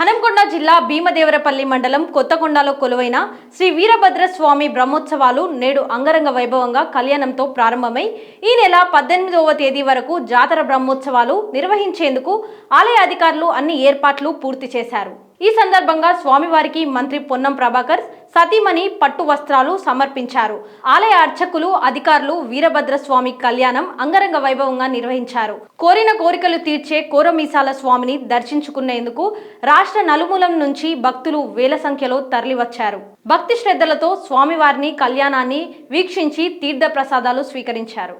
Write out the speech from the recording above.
హనంకొండ జిల్లా భీమదేవరపల్లి మండలం కొత్తకొండలో కొలువైన శ్రీ వీరభద్ర స్వామి బ్రహ్మోత్సవాలు నేడు అంగరంగ వైభవంగా కళ్యాణంతో ప్రారంభమై ఈ నెల పద్దెనిమిదవ తేదీ వరకు జాతర బ్రహ్మోత్సవాలు నిర్వహించేందుకు ఆలయ అధికారులు అన్ని ఏర్పాట్లు పూర్తి చేశారు. ఈ సందర్భంగా స్వామివారికి మంత్రి పొన్నం ప్రభాకర్ సతీమణి పట్టు వస్త్రాలు సమర్పించారు. ఆలయ అర్చకులు అధికారులు వీరభద్ర స్వామి కళ్యాణం అంగరంగ వైభవంగా నిర్వహించారు. కోరిన కోరికలు తీర్చే కోరమీసాల స్వామిని దర్శించుకునేందుకు రాష్ట్ర నలుమూలం నుంచి భక్తులు వేల సంఖ్యలో తరలివచ్చారు. భక్తి శ్రద్ధలతో స్వామివారిని కళ్యాణాన్ని వీక్షించి తీర్థ ప్రసాదాలు స్వీకరించారు